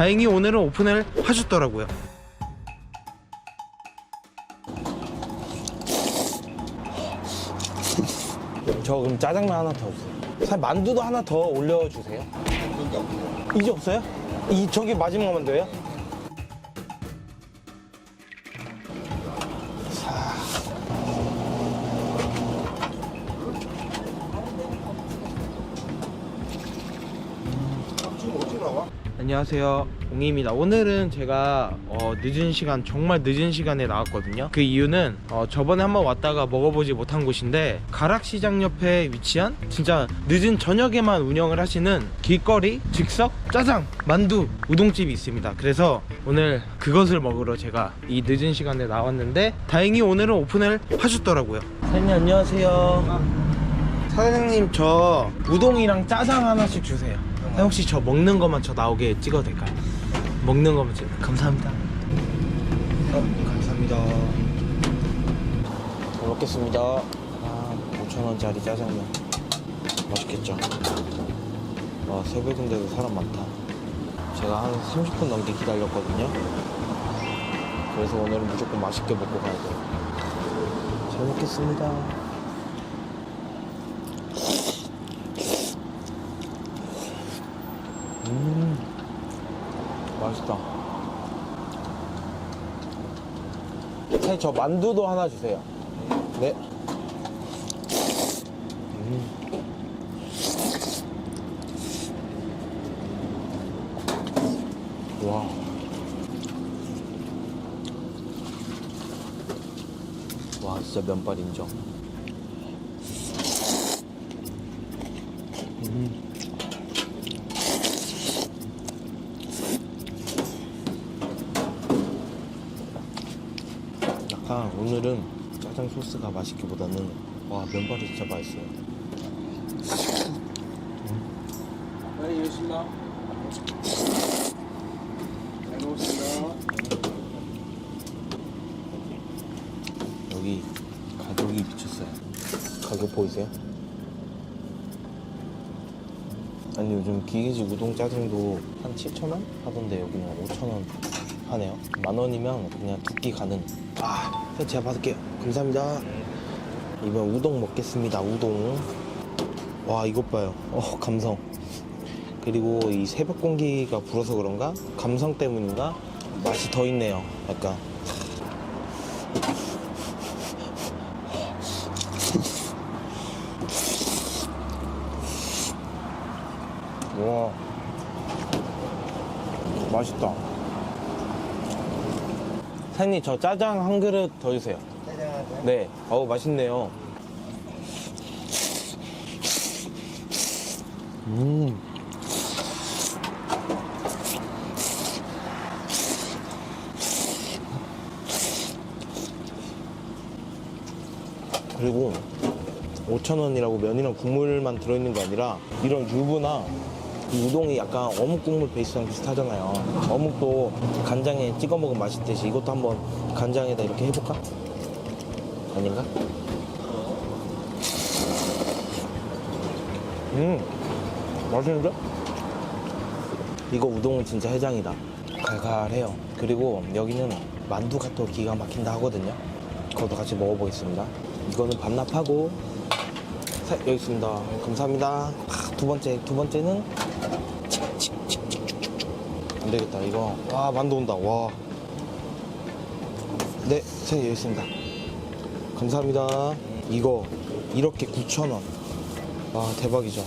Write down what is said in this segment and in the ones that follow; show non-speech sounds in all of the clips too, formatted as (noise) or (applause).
다행히 오늘은 오픈을 하셨더라고요. 저 그럼 짜장면 하나 더 주세요. 사실 만두도 하나 더 올려주세요. 이제 없어요? 이 저기 마지막 만두예요? 안녕하세요. 옹입니다. 오늘은 제가 어, 늦은 시간, 정말 늦은 시간에 나왔거든요. 그 이유는 어, 저번에 한번 왔다가 먹어보지 못한 곳인데 가락시장 옆에 위치한 진짜 늦은 저녁에만 운영을 하시는 길거리 즉석 짜장, 만두, 우동집이 있습니다. 그래서 오늘 그것을 먹으러 제가 이 늦은 시간에 나왔는데 다행히 오늘은 오픈을 하셨더라고요. 사장님 안녕하세요. 사장님 저 우동이랑 짜장 하나씩 주세요. 사장님, 혹시 저 먹는 것만 저 나오게 찍어도 될까요? 먹는 것만 찍. 감사합니다. 어, 감사합니다. 잘 먹겠습니다. 아, 5천원짜리 짜장면. 맛있겠죠? 와, 새벽인데도 사람 많다. 제가 한 30분 넘게 기다렸거든요. 그래서 오늘은 무조건 맛있게 먹고 가야 돼요. 잘 먹겠습니다. 맛있다. 사장님, 저 만두도 하나 주세요. 네. 음. 와. 와, 진짜 면발 인정. 음. 약간 오늘은 짜장 소스가 맛있기보다는 와 면발이 진짜 맛있어요. 네, 이해했습니다. 잘 먹었습니다. 여기 가격이 미쳤어요. 가격 보이세요? 아니 요즘 기계식 우동 짜장도 한 7천 원 하던데 여기는 5천 원 하네요. 만 원이면 그냥 두 끼 가는. 아, 제가 받을게요. 감사합니다. 이번 우동 먹겠습니다. 우동. 와 이것 봐요. 어 감성. 그리고 이 새벽 공기가 불어서 그런가? 감성 때문인가? 맛이 더 있네요. 약간. 와 맛있다 사장님 저 짜장 한 그릇 더 주세요. 네. 어우 맛있네요. 음. 그리고 5,000원이라고 면이랑 국물만 들어있는 게 아니라 이런 유부나 이 우동이 약간 어묵 국물 베이스랑 비슷하잖아요. 어묵도 간장에 찍어 먹으면 맛있듯이 이것도 한번 간장에다 이렇게 해볼까? 아닌가? 음, 맛있는데? 이거 우동은 진짜 해장이다. 갈갈해요. 그리고 여기는 만두가 또 기가 막힌다 하거든요. 그것도 같이 먹어보겠습니다. 이거는 반납하고 사- 여기 있습니다. 감사합니다. 아, 두 번째, 두 번째는. 안 되겠다. 이거 와 만두 온다. 와. 네, 세 여기 있습니다. 감사합니다. 이거 이렇게 9천 원. 와 대박이죠.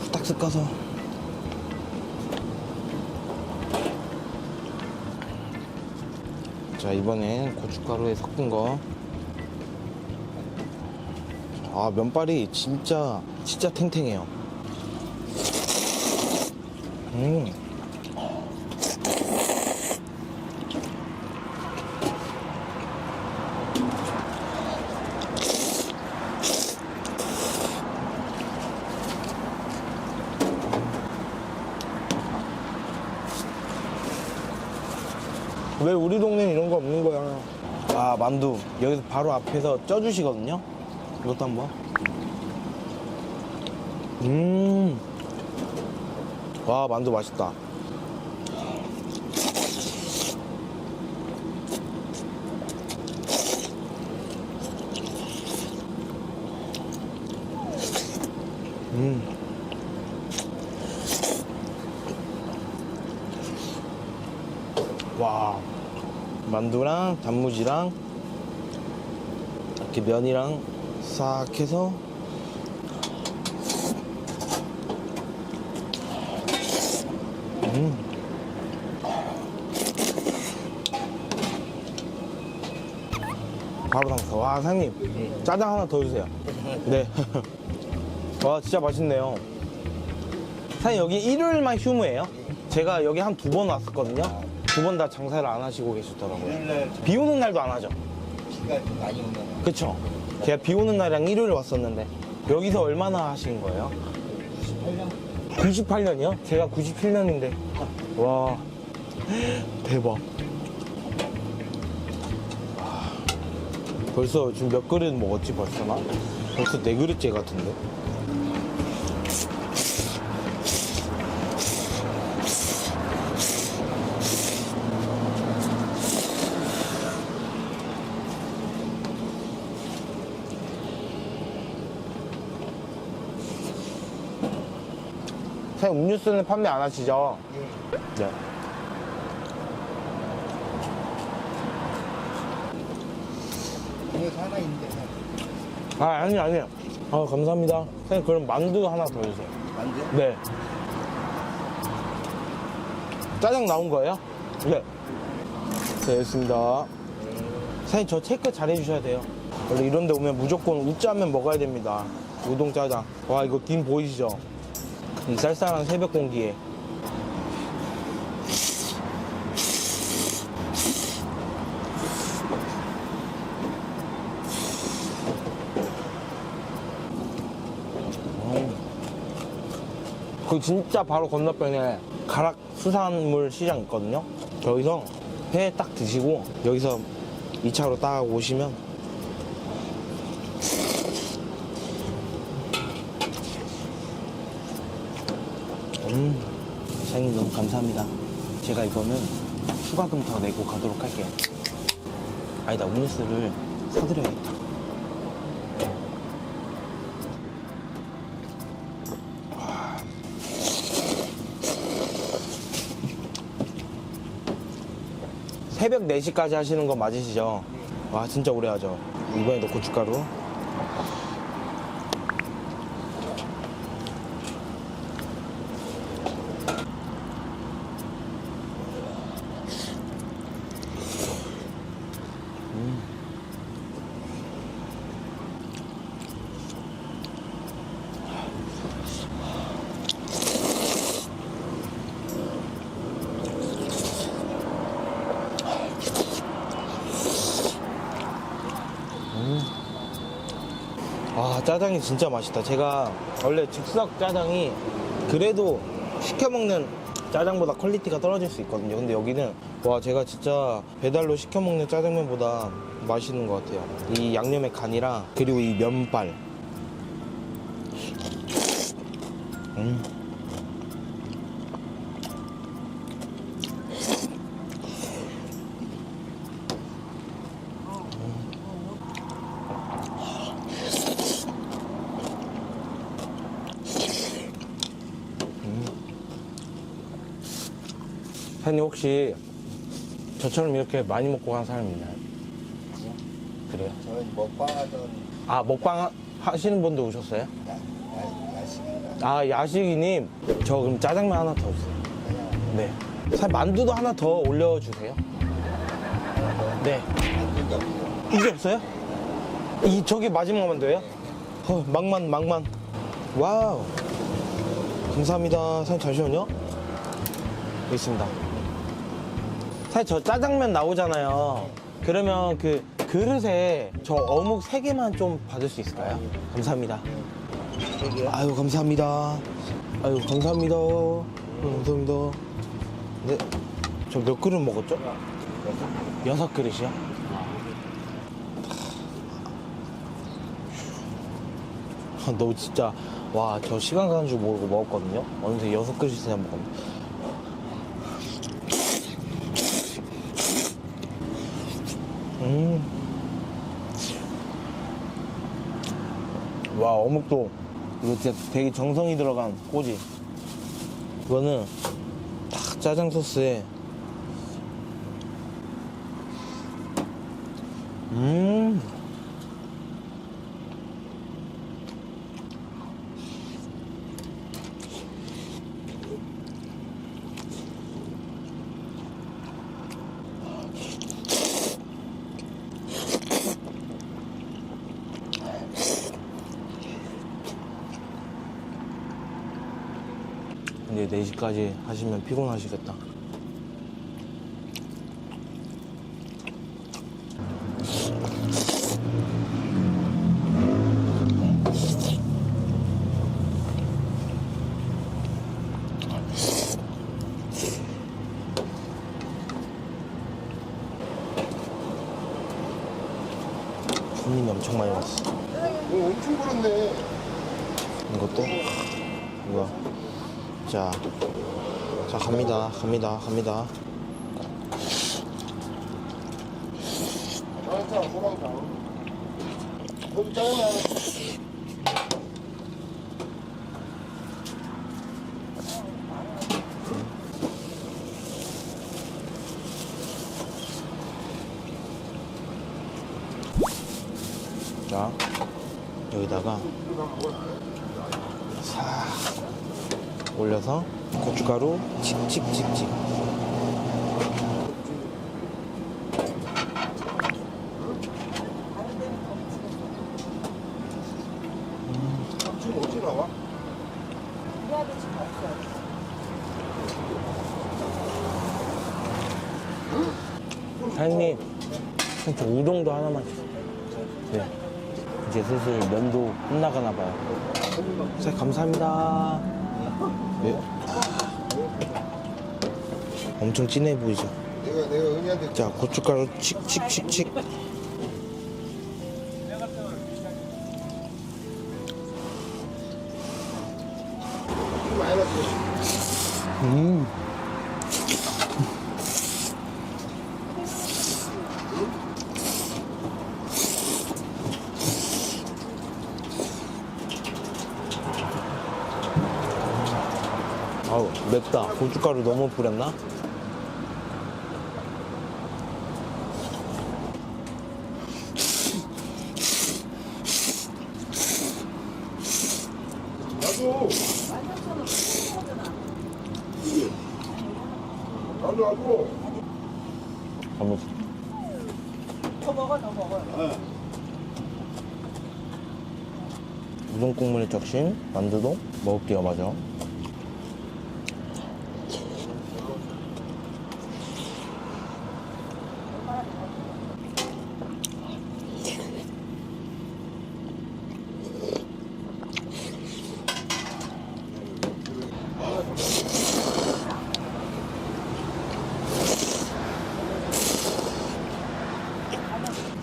후딱 쓱 가서. 자 이번엔 고춧가루에 섞은 거. 아 면발이 진짜 진짜 탱탱해요. 음. 왜 우리 동네는 이런 거 없는 거야? 아 만두 여기서 바로 앞에서 쪄주시거든요. 이것도 한번. 음. 와 만두 맛있다. 음. 만두랑 단무지랑 이렇게 면이랑 싹 해서 음. 바로 담서. 와 사장님. 짜장 하나 더 주세요. (laughs) 네 와 진짜 맛있네요. 사장님 여기 일요일만 휴무예요? 제가 여기 한 두 번 왔었거든요 두 번 다 장사를 안 하시고 계시더라고요. 비 오는 날도 안 하죠. 비가 많이 온다. 그쵸? 제가 비 오는 날이랑 일요일 왔었는데 여기서 얼마나 하신 거예요? 98년이요? 제가 97년인데. 와. 대박. 와, 벌써 지금 몇 그릇 먹었지 벌써 나? 벌써 네 그릇째 같은데 사장님 음료수는 판매 안 하시죠? 네. 이거 하나 있는데. 아 아니 아니요 아 감사합니다 사장님 그럼 만두 하나 더 주세요 만두? 네 짜장 나온 거예요? 네 네, 알겠습니다 사장님 저 체크 잘 해주셔야 돼요 원래 이런 데 오면 무조건 우짜면 먹어야 됩니다 우동 짜장 와 이거 김 보이시죠? 이 쌀쌀한 새벽 공기에 그 진짜 바로 건너편에 가락 수산물 시장 있거든요. 여기서 회 딱 드시고 여기서 2차로 딱 오시면 사장님 너무 감사합니다. 제가 이거는 추가금 더 내고 가도록 할게요. 아니다, 음료수를 사드려야겠다. 새벽 4시까지 하시는 거 맞으시죠? 와 진짜 오래 하죠 이번에도 고춧가루 아 짜장이 진짜 맛있다. 제가 원래 즉석 짜장이 그래도 시켜 먹는 짜장보다 퀄리티가 떨어질 수 있거든요. 근데 여기는 와 제가 진짜 배달로 시켜 먹는 짜장면보다 맛있는 것 같아요. 이 양념의 간이랑 그리고 이 면발. 음. 사장님 혹시 저처럼 이렇게 많이 먹고 간 사람 있나요? 그래요? 저는 먹방하던 아 먹방 하- 하시는 분도 오셨어요? 야, 야, 야식인가? 아 야식이님 저 그럼 짜장면 하나 더 주세요 그냥 네 사장님 만두도 하나 더 올려주세요 네. 이제 없어요? 이 저게 마지막 만두예요? 어, 막만 막만 와우 감사합니다 사장님 잠시만요 여기 있습니다 사장님 저 짜장면 나오잖아요. 그러면 그 그릇에 저 어묵 세개만좀 받을 수 있을까요? 감사합니다. 아유 감사합니다. 아유 감사합니다. 감사합니다. 네 저 몇 그릇 먹었죠? 여섯 그릇이요? 아, 너 진짜 와 저 시간 가는 줄 모르고 먹었거든요? 어느새 여섯 그릇이나 먹었네 와, 어묵도. 이거 진짜 되게 정성이 들어간 꼬지. 이거는 딱 짜장 소스에. 음. 근데 4시까지 하시면 피곤하시겠다. 손님이 엄청 많이 왔어. 오, 엄청 불었네. 이것도 이거 자, 자 갑니다, 갑니다, 갑니다. 자 여기다가 싹 올려서 고춧가루 칙칙칙칙. 나와? 사장님, 저 우동도 하나만 주세요. 네. 이제 슬슬 면도 끝나가나 봐요. 사장님 감사합니다. 네. 엄청 진해 보이죠? 내가, 내가 은희한테 자 고춧가루 칙칙칙칙. 음. 아우 맵다. 고춧가루 너무 뿌렸나? 나도. 나도 나도. 한번 우동 국물에 적신 만두도 먹을게요, 맞아.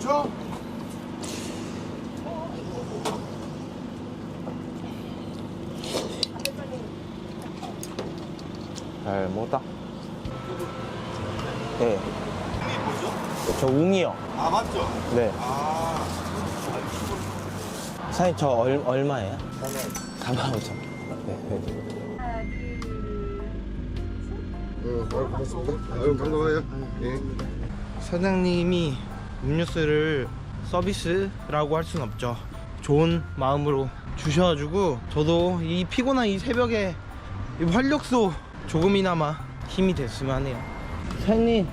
저. 잘 먹었다. 네. 저 웅이요. 아, 맞죠? 네. 아. 사장님 저 얼, 얼마예요? 4만 5천. 네. 네. 어, 아유, 고맙습니다. 아유, 반가워요. 예. 사장님이 음료수를 서비스라고 할 순 없죠. 좋은 마음으로 주셔가지고 저도 이 피곤한 이 새벽에 이 활력소 조금이나마 힘이 됐으면 하네요. 사장님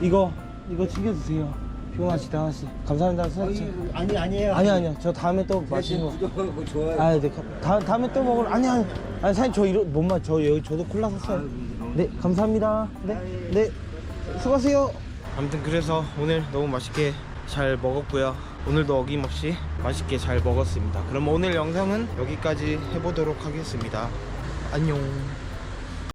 이거 이거 챙겨주세요. 피곤하시다 하나씩. 감사합니다 사장님. 아니 아니에요. 아니 아니요 저 다음에 또 마시는 거. 거 좋아요. 아, 네. 다, 다음에 또 먹을. 아니, 아니. 아니, 사장님, 저 이런, 못마, 저 여기, 저도 콜라 샀어요. 네, 감사합니다. 네, 네. 수고하세요. 아무튼 그래서 오늘 너무 맛있게 잘 먹었고요. 오늘도 어김없이 맛있게 잘 먹었습니다. 그럼 오늘 영상은 여기까지 해보도록 하겠습니다. 안녕.